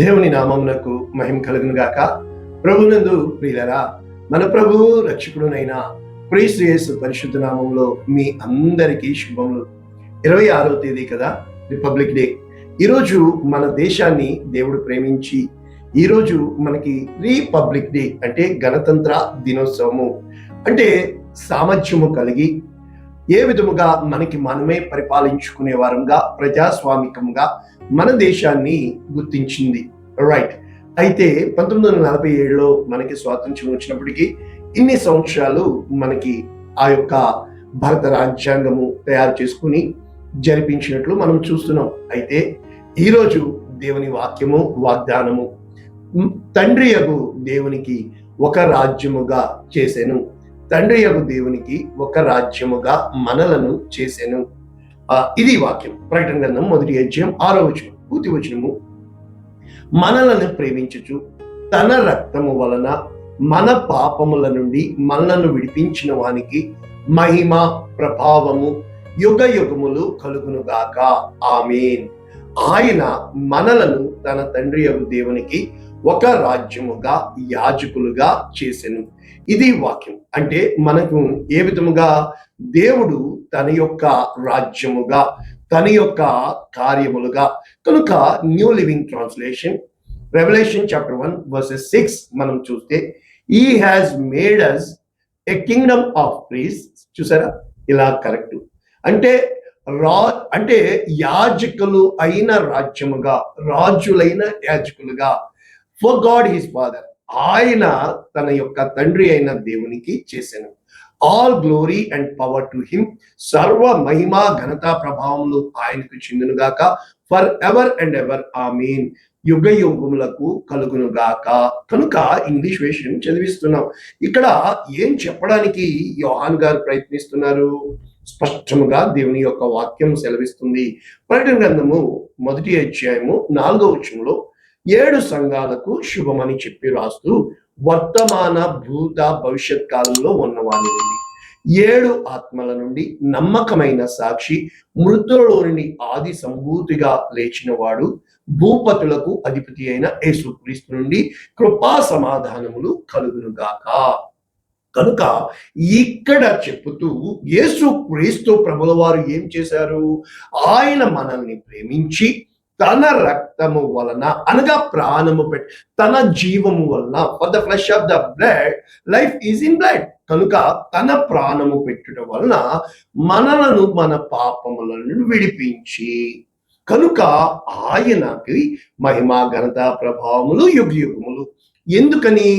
దేవుని నామమునకు మహిమ కలుగును గాక. ప్రభునందు ప్రియులరా మన ప్రభువు రక్షకుడునైన ప్రియశ్రేయస్సు పరిశుద్ధ నామంలో మీ అందరికీ శుభములు. ఇరవై ఆరో తేదీ కదా రిపబ్లిక్ డే. ఈరోజు మన దేశాన్ని దేవుడు ప్రేమించి ఈరోజు మనకి రిపబ్లిక్ డే అంటే గణతంత్ర దినోత్సవము. అంటే సామర్థ్యము కలిగి ఏ విధముగా మనకి మనమే పరిపాలించుకునే వారంగా ప్రజాస్వామికంగా మన దేశాన్ని గుర్తించింది. రైట్ అయితే పంతొమ్మిది వందల నలభై ఏడులో మనకి స్వాతంత్ర్యం వచ్చినప్పటికీ ఇన్ని సంవత్సరాలు మనకి ఆ యొక్క భారత రాజ్యాంగము తయారు చేసుకుని జరిపించినట్లు మనం చూస్తున్నాం. అయితే ఈరోజు దేవుని వాక్యము వాగ్దానము మ్, తండ్రి దేవునికి ఒక రాజ్యముగా చేశాను. తండ్రి యొక్క దేవునికి ఒక రాజ్యముగా మనలను చేసెను. ఇది వాక్యం. ప్రకటన గ్రంథం మొదటి అధ్యాయం ఆరో వచనం పూర్తి వచనము. మనలను ప్రేమించుచు తన రక్తము వలన మన పాపముల నుండి మనలను విడిపించిన వానికి మహిమ ప్రభావము యుగ యుగములు కలుగునుగాక ఆమెన్. ఆయన మనలను తన తండ్రి యొక్క దేవునికి ఒక రాజ్యముగా యాజకులుగా చేసెను. ఇది వాక్యం. అంటే మనకు ఏ విధముగా? దేవుడు తన యొక్క రాజ్యముగా తన యొక్క కార్యములుగా. కనుక new living translation revelation chapter one verses six మనం చూస్తే ఈ has made us a kingdom of priests చూసారా? ఇలా కరెక్ట్. అంటే రా అంటే యాజకులు అయిన రాజ్యముగా రాజులైన యాజకులుగా ఫర్ గాడ్ హిస్ ఫాదర్ ఆయన తన యొక్క తండ్రి అయిన దేవునికి చేశాను all glory and power to him సర్వ మహిమ ఘనత ప్రభావములు ఆయనకు చెందునుగాక for ever and ever amen యుగ యుగములకు కలుగునుగాక కనుక ఇంగ్లీష్ వేషన్ చదివిస్తున్నాం. ఇక్కడ ఏం చెప్పడానికి యోహాన్ గారు ప్రయత్నిస్తున్నారు? స్పష్టముగా దేవుని యొక్క వాక్యం సెలవిస్తుంది. పర్యటన గ్రంథము మొదటి అధ్యాయము నాలుగో వచ్చంలో ఏడు సంఘాలకు శుభమని చెప్పి రాస్తూ వర్తమాన భూత భవిష్యత్ కాలంలో ఉన్నవాని నుండి ఏడు ఆత్మల నుండి నమ్మకమైన సాక్షి మృతులలో నుండి ఆది సంభూతిగా లేచినవాడు భూపతులకు అధిపతి అయిన యేసుక్రీస్తు నుండి కృపా సమాధానములు కలుగునుగాక. కనుక ఇక్కడ చెప్పుతూ యేసు క్రీస్తు ప్రభుల వారు ఏం చేశారు? ఆయన మనల్ని ప్రేమించి తన రక్తము వలన అనగా ప్రాణము పెట్టి తన జీవము వలన for the flesh of the blood life is in blood కనుక తన ప్రాణము పెట్టుట వలన మనలను మన పాపములను విడిపించి కనుక ఆయనకి మహిమా ఘనత ప్రభావములు యుగ యుగములు ఎందుకని?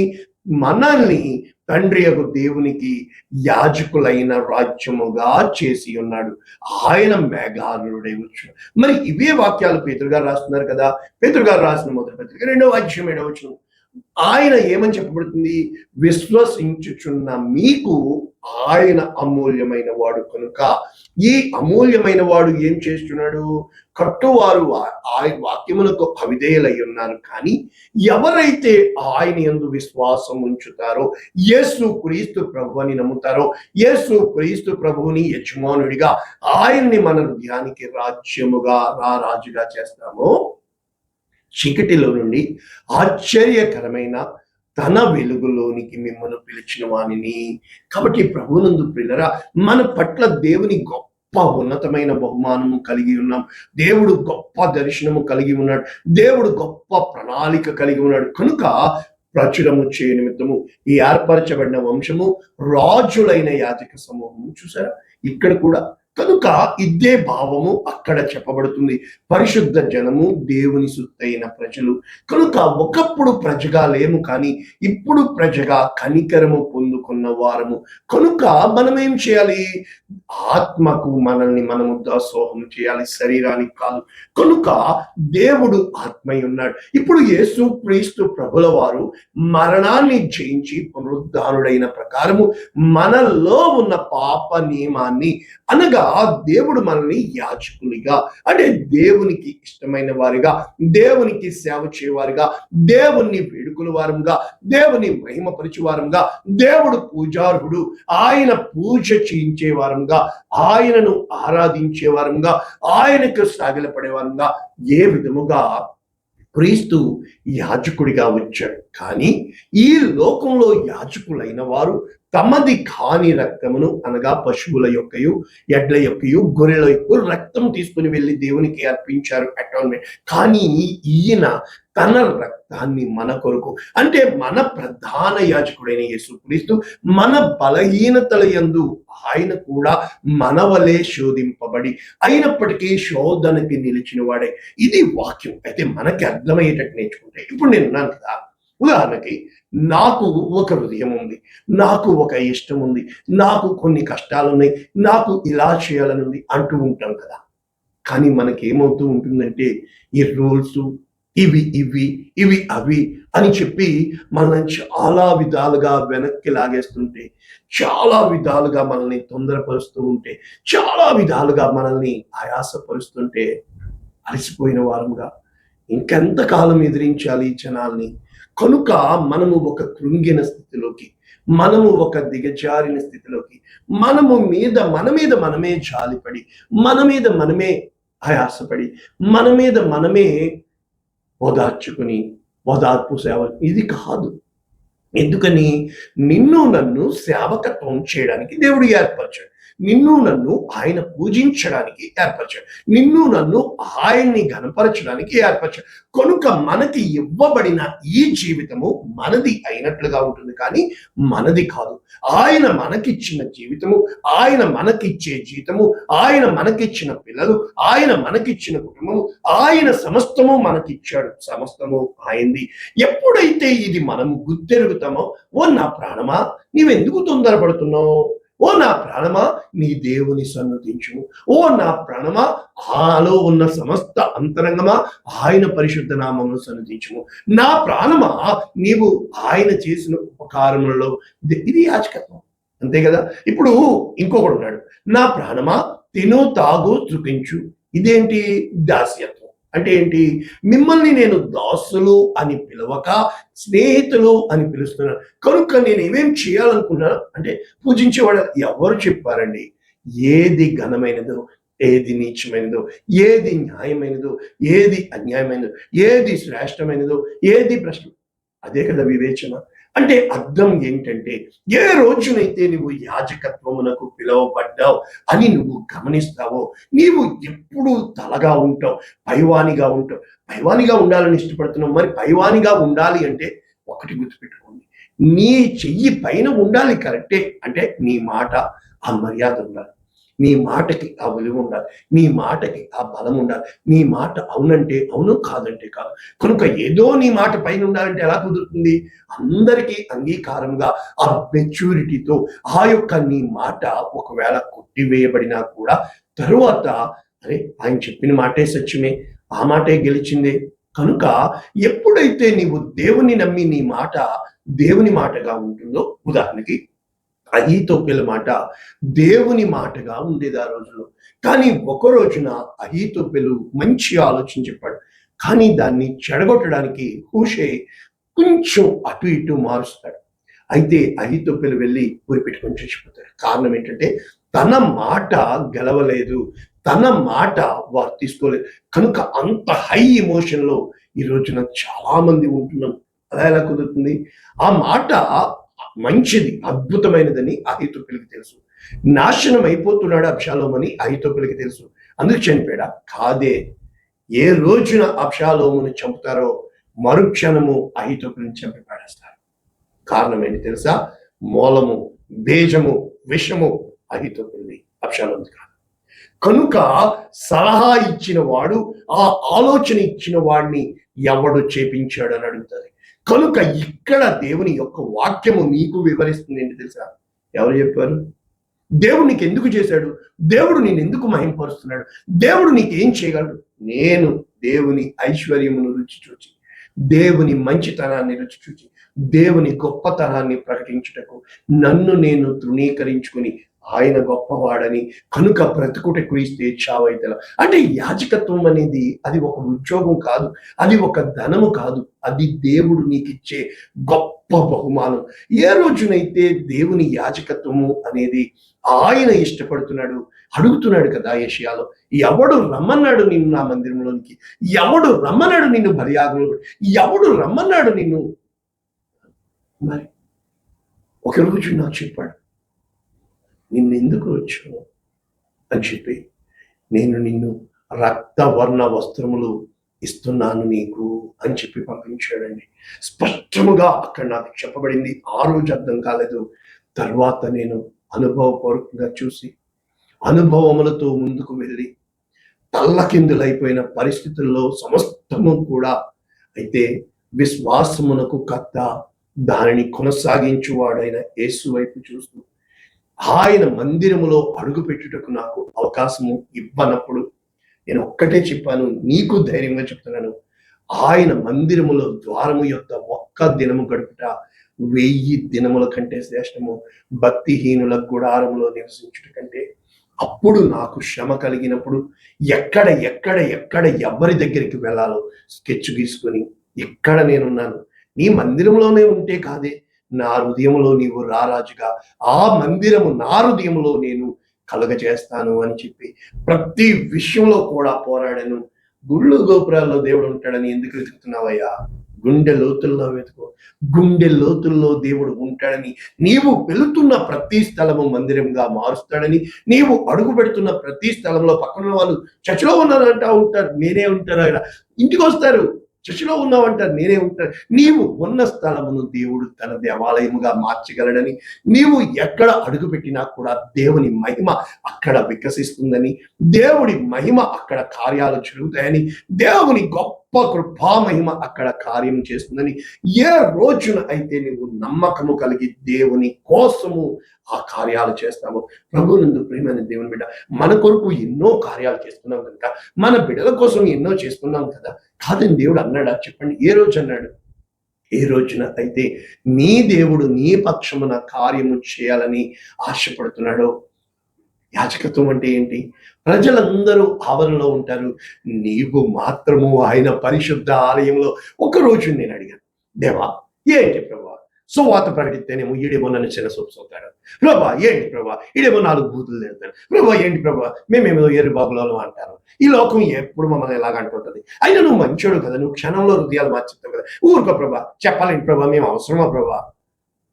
మనల్ని తండ్రి యొక్క దేవునికి యాజకులైన రాజ్యముగా చేసి ఉన్నాడు. ఆయన మేఘాలుడే వచ్చు మరి ఇవే వాక్యాలు పేతురు రాస్తున్నారు కదా. పేతురు గారు రాసిన మొదటి పత్రిక రెండవ అధ్యయం ఏడవచ్చు ఆయన ఏమని చెప్పబడుతుంది? విశ్వసించుచున్న మీకు ఆయన అమూల్యమైన వాడు కనుక. ఈ అమూల్యమైన వాడు ఏం చేస్తున్నాడు? కట్టువారు ఆ- వాక్యములకు అవిధేయులై ఉన్నారు కానీ ఎవరైతే ఆయన యందు విశ్వాసం ఉంచుతారో యేసు క్రీస్తు ప్రభుని నమ్ముతారో యేసు క్రీస్తు ప్రభువుని యజమానుడిగా ఆయన్ని మన హృదయానికి రాజ్యముగా రా రాజుగా చేస్తామో చీకటిలో నుండి ఆశ్చర్యకరమైన తన వెలుగులోనికి మిమ్మల్ని పిలిచిన వానిని. కాబట్టి ప్రభునందు పిల్లరా మన పట్ల దేవుని గొప్ప ఉన్నతమైన బహుమానము కలిగి ఉన్నాం. దేవుడు గొప్ప దర్శనము కలిగి ఉన్నాడు. దేవుడు గొప్ప ప్రణాళిక కలిగి ఉన్నాడు. కనుక ప్రచురము చేయ నిమిత్తము ఈ ఏర్పరచబడిన వంశము రాజులైన యాజక సమూహము. చూసారా? ఇక్కడ కూడా కనుక ఇదే భావము అక్కడ చెప్పబడుతుంది. పరిశుద్ధ జనము దేవుని సుత్తైన ప్రజలు. కనుక ఒకప్పుడు ప్రజగా లేము కానీ ఇప్పుడు ప్రజగా కనికరము పొందుకున్న వారము. కనుక మనం ఏం చేయాలి? ఆత్మకు మనల్ని మనము దాసోహం చేయాలి. శరీరానికి కాదు. కనుక దేవుడు ఆత్మై ఉన్నాడు. ఇప్పుడు యేసు క్రీస్తు ప్రభుల వారు మరణాన్ని జయించి పునరుద్ధానుడైన ప్రకారము మనలో ఉన్న పాప నియమాన్ని అనగా దేవుడు మనల్ని యాచకునిగా అంటే దేవునికి ఇష్టమైన వారిగా దేవునికి సేవ చేయవారుగా దేవుణ్ణి వేడుకుల వారంగా దేవుని మహిమపరిచే వారంగా దేవుడు పూజార్హుడు ఆయన పూజ చేయించే వారంగా ఆయనను ఆరాధించే వారంగా ఆయనకు సాగిలపడే వారంగా ఏ విధముగా క్రీస్తు యాజకుడిగా వచ్చాడు. కానీ ఈ లోకంలో యాజకులైన వారు తమది కాని రక్తమును అనగా పశువుల యొక్కయు ఎడ్ల యొక్కయు గొర్రెల యొక్క రక్తం తీసుకుని వెళ్ళి దేవునికి అర్పించారు అటాన్మెంట్ కానీ ఈయన తన రక్తాన్ని మన కొరకు అంటే మన ప్రధాన యాజకుడైన యేసుక్రీస్తు మన బలహీనతల యందు ఆయన కూడా మన వలె శోధింపబడి అయినప్పటికీ శోధనకి నిలిచిన వాడే. ఇది వాక్యం. అయితే మనకి అర్థమయ్యేటట్టు నేర్చుకుంటే ఇప్పుడు నేను ఉన్నాను కదా. ఉదాహరణకి నాకు ఒక హృదయం ఉంది నాకు ఒక ఇష్టం ఉంది నాకు కొన్ని కష్టాలు ఉన్నాయి నాకు ఇలా చేయాలని ఉంది అంటూ ఉంటాం కదా. కానీ మనకి ఏమవుతూ ఉంటుందంటే ఈ రూల్స్ ఇవి ఇవి ఇవి అవి అని చెప్పి మనల్ని చాలా విధాలుగా వెనక్కి లాగేస్తుంటే చాలా విధాలుగా మనల్ని తొందరపరుస్తూ ఉంటే చాలా విధాలుగా మనల్ని ఆయాసపరుస్తుంటే అలసిపోయిన వారంగా ఇంకెంతకాలం ఎదిరించాలి జనాల్ని? కనుక మనము ఒక కృంగిన స్థితిలోకి మనము ఒక దిగజారిన స్థితిలోకి మనము మీద మన మీద మనమే జాలిపడి మన మీద మనమే ఆయాసపడి మన మీద మనమే ఓదార్చుకుని ఓదార్పు సేవ. ఇది కాదు. ఎందుకని? నిన్ను నన్ను సేవకత్వం చేయడానికి దేవుడు ఏర్పరచాడు. నిన్ను నన్ను ఆయన పూజించడానికి ఏర్పరచాడు. నిన్ను నన్ను ఆయన్ని గనపరచడానికి ఏర్పరచాడు. కనుక మనకి ఇవ్వబడిన ఈ జీవితము మనది అయినట్లుగా ఉంటుంది. కానీ మనది కాదు. ఆయన మనకిచ్చిన జీవితము ఆయన మనకిచ్చే జీతము ఆయన మనకిచ్చిన పిల్లలు ఆయన మనకిచ్చిన కుటుంబము ఆయన సమస్తము మనకిచ్చాడు. సమస్తము ఆయనది ఎప్పుడైతే ఇది మనము గుర్తెరుగుతామో ఓ నా ప్రాణమా? నీవెందుకు తొందరపడుతున్నావు? ఓ నా ప్రాణమా నీ దేవుని సన్నతించుము. ఓ నా ప్రాణమా ఆలో ఉన్న సమస్త అంతరంగమా ఆయన పరిశుద్ధ నామమును సన్నతించుము. నా ప్రాణమా నీవు ఆయన చేసిన ఉపకారములలో ఇది- యాచకత్వం అంతే కదా? ఇప్పుడు ఇంకొకడు ఉన్నాడు. నా ప్రాణమా తిను తాగు తృపించు ఇదేంటి దాస్యత్వం? అంటే ఏంటి? మిమ్మల్ని నేను దాసులు అని పిలవక స్నేహితులు అని పిలుస్తున్నాను కనుక నేను ఏమేం చేయాలనుకున్నాను అంటే పూజించేవాడు ఎవరు చెప్పారండి? ఏది ఘనమైనదో ఏది నీచమైనదో ఏది న్యాయమైనదో ఏది అన్యాయమైనదో ఏది శ్రేష్టమైనదో ఏది ప్రశ్న అదే కదా వివేచన. అంటే అర్థం ఏంటంటే ఏ రోజునైతే నువ్వు యాజకత్వమునకు పిలువబడ్డావు అని నువ్వు గమనిస్తావో నీవు ఎప్పుడు తలగా ఉంటావు పైవానిగా ఉంటావు. పైవానిగా ఉండాలని ఇష్టపడుతున్నావు. మరి పైవానిగా ఉండాలి అంటే ఒకటి గుర్తుపెట్టుకోండి. నీ చెయ్యి పైన ఉండాలి కరెక్టే. అంటే నీ మాట ఆ మర్యాద ఉండాలి. నీ మాటకి ఆ విలువ ఉండాలి. నీ మాటకి ఆ బలం ఉండాలి. నీ మాట అవునంటే అవును కాదంటే కాదు. కనుక ఏదో నీ మాట పైన ఉండాలంటే ఎలా కుదురుతుంది? అందరికీ అంగీకారంగా ఆ మెచ్యూరిటీతో ఆ యొక్క నీ మాట ఒకవేళ కొట్టివేయబడినా కూడా తరువాత అరే ఆయన చెప్పిన మాటే సత్యమే ఆ మాటే గెలిచిందే. కనుక ఎప్పుడైతే నీవు దేవుని నమ్మి నీ మాట దేవుని మాటగా ఉంటుందో ఉదాహరణకి అహీతోపెల మాట దేవుని మాటగా ఉండేది ఆ రోజులో కానీ ఒక రోజున అహీతోపెలు మంచి ఆలోచన చెప్పాడు. కానీ దాన్ని చెడగొట్టడానికి హూషే కొంచెం అటు ఇటు మారుస్తాడు. అయితే అహితొప్పెలు వెళ్ళి ఊరి పెట్టుకొని చచ్చిపోతాడు కారణం ఏంటంటే తన మాట గెలవలేదు. తన మాట వారు తీసుకోలేదు. కనుక అంత హై ఎమోషన్లో ఈ రోజున చాలామంది ఉంటున్నాం. అలా ఎలా కుదురుతుంది? ఆ మాట మంచిది అద్భుతమైనదని అహితోపెలికి తెలుసు. నాశనం అయిపోతున్నాడు అబ్షాలోమని అహితోపెలికి తెలుసు. అందుకు చనిపోయాడా? కాదే. ఏ రోజున అబ్షాలోముని చంపుతారో మరుక్షణము అహితోపిలిని చంపి పడేస్తారు. కారణం ఏంటి తెలుసా? మూలము బీజము విషము అహితోపెలి అబ్షాలోము కాదు. కనుక సలహా ఇచ్చిన వాడు ఆ ఆలోచన ఇచ్చిన వాడిని ఎవడు చేపించాడు అని అడుగుతుంది కనుక ఇక్కడ దేవుని యొక్క వాక్యము నీకు వివరిస్తుంది ఏంటి తెలుసా? ఎవరు చెప్పారు? దేవుడు నీకు ఎందుకు చేశాడు? దేవుడు నేను ఎందుకు మహింపరుస్తున్నాడు? దేవుడు నీకు ఏం చేయగలడు? నేను దేవుని ఐశ్వర్యమును రుచి చూచి దేవుని మంచితనాన్ని రుచి చూచి దేవుని గొప్పతనాన్ని ప్రకటించుటకు నన్ను నేను తృణీకరించుకుని ఆయన గొప్పవాడని కనుక బ్రతుకుట క్రీస్తే చావైతల అంటే యాజకత్వం అనేది అది ఒక ఉద్యోగం కాదు అది ఒక ధనము కాదు అది దేవుడు నీకు ఇచ్చే గొప్ప బహుమానం. ఏ రోజునైతే దేవుని యాజకత్వము అనేది ఆయన ఇష్టపడుతున్నాడు అడుగుతున్నాడు కదా ఏషియాలో ఎవడు రమ్మన్నాడు నిన్ను నా మందిరంలోనికి? ఎవడు రమ్మన్నాడు నిన్ను బలియాగంలో ఎవడు రమ్మన్నాడు నిన్ను? మరి ఒక రోజు నాకు చెప్పాడు నిన్ను ఎందుకు వచ్చాను అని చెప్పి నేను నిన్ను రక్తవర్ణ వస్త్రములు ఇస్తున్నాను నీకు అని చెప్పి పంపించాడండి. స్పష్టముగా అక్కడ నాకు చెప్పబడింది. ఆ రోజు అర్థం కాలేదు. తర్వాత నేను అనుభవపూర్వకంగా చూసి అనుభవములతో ముందుకు వెళ్ళి తల్లకిందులైపోయిన పరిస్థితుల్లో సమస్తము కూడా అయితే విశ్వాసమునకు కర్త దానిని కొనసాగించువాడైన యేసు వైపు చూస్తూ ఆయన మందిరములో అడుగుపెట్టుటకు నాకు అవకాశము ఇవ్వనప్పుడు నేను ఒక్కటే చెప్పాను నీకు ధైర్యంగా చెప్తున్నాను. ఆయన మందిరములో ద్వారము యొక్క ఒక్క దినము గడుపుట వెయ్యి దినముల కంటే శ్రేష్టము. భక్తిహీనుల గుడారములో నివసించుట కంటే అప్పుడు నాకు శ్రమ కలిగినప్పుడు ఎక్కడ ఎక్కడ ఎక్కడ ఎవరి దగ్గరికి వెళ్ళాలో స్కెచ్ గీసుకొని ఎక్కడ నేనున్నాను? నీ మందిరంలోనే ఉంటే కాదే. నా హృదయంలో నీవు రారాజుగా ఆ మందిరము నా హృదయంలో నేను కలుగజేస్తాను అని చెప్పి ప్రతి విషయంలో కూడా పోరాడాను. గుళ్ళు గోపురాల్లో దేవుడు ఉంటాడని ఎందుకు వెతుకుతున్నావయ్యా? గుండె లోతుల్లో వెతుకో. గుండె లోతుల్లో దేవుడు ఉంటాడని నీవు వెళుతున్న ప్రతి స్థలము మందిరంగా మారుస్తాడని నీవు అడుగు పెడుతున్న ప్రతి స్థలంలో పక్కన వాళ్ళు చర్చలో ఉన్నారంటా ఉంటారు. నేనే ఉంటారు అక్కడ. ఇంటికి వస్తారు. చర్చిలో ఉన్నావంటారు నేనే ఉంటాను నీవు ఉన్న స్థలమును దేవుడు తన దేవాలయముగా మార్చగలడని నీవు ఎక్కడ అడుగు పెట్టినా కూడా దేవుని మహిమ అక్కడ వికసిస్తుందని దేవుడి మహిమ అక్కడ కార్యాలు జరుగుతాయని దేవుని గొప్ప కృపా మహిమ అక్కడ కార్యం చేస్తుందని ఏ రోజున అయితే నువ్వు నమ్మకము కలిగి దేవుని కోసము ఆ కార్యాలు చేస్తాము ప్రభు నందు ప్రేమైన దేవుని బిడ్డ మన కొరకు ఎన్నో కార్యాలు చేస్తున్నాం కనుక మన బిడ్డల కోసం ఎన్నో చేస్తున్నాం కదా కాదని దేవుడు అన్నాడా? చెప్పండి ఏ రోజు అన్నాడు? ఏ రోజున అయితే నీ దేవుడు నీ పక్షమున కార్యము చేయాలని ఆశపడుతున్నాడో యాచకత్వం అంటే ఏంటి? ప్రజలందరూ ఆవరణలో ఉంటారు. నీవు మాత్రము ఆయన పరిశుద్ధ ఆలయంలో ఒక రోజు నేను అడిగాను దేవా ఏంటి ప్రభా? సువాత ప్రకటిస్తేనేమో ఈడేమో నన్ను చిన్న సొప్పుతాడు ప్రభా ఏంటి ప్రభా? ఈడేమో నాలుగు బూతులు తిడతాడు ప్రభా ఏంటి ప్రభా? మేమేమో ఏరు బాబులలో అంటారు. ఈ లోకం ఎప్పుడు మమ్మల్ని ఎలాగ అంటుంటుంది? అయినా నువ్వు మంచోడు కదా నువ్వు క్షణంలో హృదయాలు మార్చుతావు కదా. ఊరుకో ప్రభా చెప్పాలేంటి ప్రభా మేము అవసరమా ప్రభా?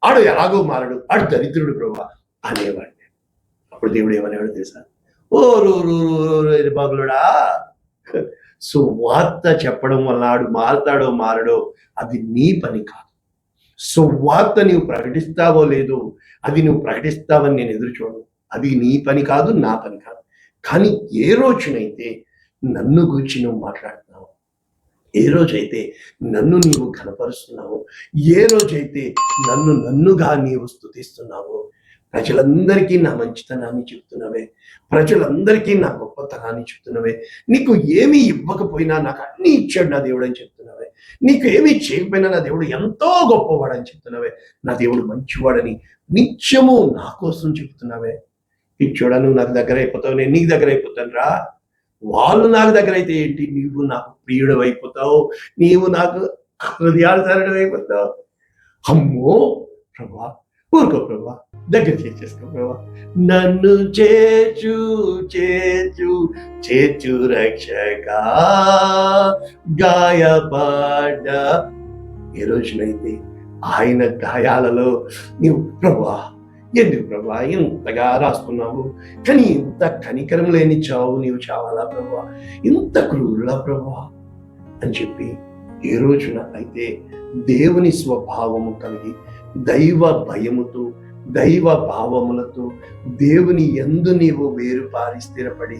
ఆడు ఎలాగో మారడు ఆడు దరిద్రుడు ప్రభా అనేవాడు. అప్పుడు దేవుడు ఏమనేవాడు తెలుసా? ఓ రూరు బాబులుడా? చెప్పడం వల్ల ఆడు మారతాడో మారడో అది నీ పని కాదు. సువార్త నీవు ప్రకటిస్తావో లేదో అది నువ్వు ప్రకటిస్తావని నేను ఎదురు చూడను. అది నీ పని కాదు నా పని కాదు. కానీ ఏ రోజునైతే నన్ను గురించి నువ్వు మాట్లాడుతున్నావు ఏ రోజైతే నన్ను నీవు కనపరుస్తున్నావు ఏ రోజైతే నన్ను నన్నుగా నీవు స్థుతిస్తున్నావో ప్రజలందరికీ నా మంచితనాన్ని చెప్తున్నవే ప్రజలందరికీ నా గొప్పతనాన్ని చెప్తున్నవే నీకు ఏమీ ఇవ్వకపోయినా నాకు అన్ని ఇచ్చాడు నా దేవుడు అని చెప్తున్నవే నీకు ఏమీ చేయకపోయినా నా దేవుడు ఎంతో గొప్పవాడని చెప్తున్నవే నా దేవుడు మంచివాడని నిత్యము నా కోసం చెప్తున్నావే ఇచ్చోడా నువ్వు నాకు దగ్గర అయిపోతావు నేను నీకు దగ్గర అయిపోతాను రా. వాళ్ళు నాకు దగ్గర అయితే ఏంటి? నీవు నాకు ప్రియుడు అయిపోతావు. నీవు నాకు హృదయాలు సరడం అయిపోతావు. అమ్మో ప్రభా ఊరుకో ప్రభా. దగ్గర చేసేసుకో ప్రభా నన్ను చేచు చేచు చేచు రక్షక. గాయపడ్డ ఏ రోజునైతే ఆయన గాయాలలో నీవు ప్రభా ఎందుకు ప్రభా ఇంతగా రాస్తున్నావు? కానీ ఇంత కనికరం లేని చావు నీవు చావాలా ప్రభా? ఇంత క్రూరులా ప్రభా? అని చెప్పి ఏ రోజున అయితే దేవుని స్వభావము కలిగి దైవ భయముతో దైవ భావములతో దేవుని ఎందు నీవు వేరు పారి స్థిరపడి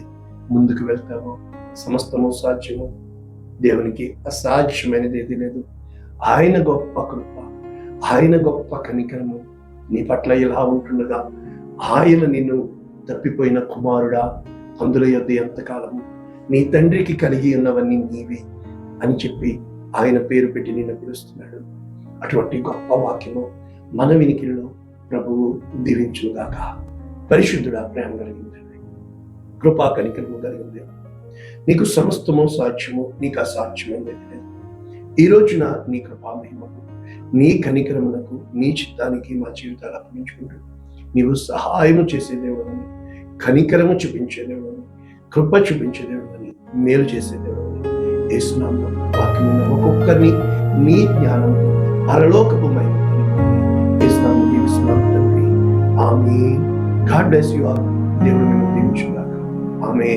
ముందుకు వెళ్తావు. సమస్తము సాధ్యము. దేవునికి అసాధ్యమైనది ఏది లేదు. ఆయన గొప్ప కృప ఆయన గొప్ప కనికరము నీ పట్ల ఇలా ఉంటుండగా ఆయన నిన్ను తప్పిపోయిన కుమారుడా అందుల యొద్ద ఎంతకాలము నీ తండ్రికి కలిగి ఉన్నవన్నీ నీవే అని చెప్పి ఆయన పేరు పెట్టి నిన్ను పిలుస్తున్నాడు. అటువంటి గొప్ప వాక్యము మన వినికిలో ప్రభువు దీవించుగాక పరిశుద్ధుడా ప్రేమ కలిగింది కృపా కనికరము కలిగింది నీకు సమస్తము సాధ్యము నీకు అసాధ్యమైనది లేదు. ఈ రోజున నీ కృపా మహిమకు నీ కనికరమునకు నీ చిత్తానికి మా జీవితాలు అర్పించుకుంటూ నీవు సహాయము చేసేదేవుడని కనికరము చూపించేదేవుడని కృప చూపించేదేవుడని మేలు చేసేదేవుడని యేసునామం వాక్యమైన ఒక్కొక్కరిని నీ జ్ఞానంతో పరలోకపు మహిమ ఆమె గాడ్ బ్లెస్ యు ఆల్ దేవుడు మిమ్మల్ని దీవించుగాక ఆమె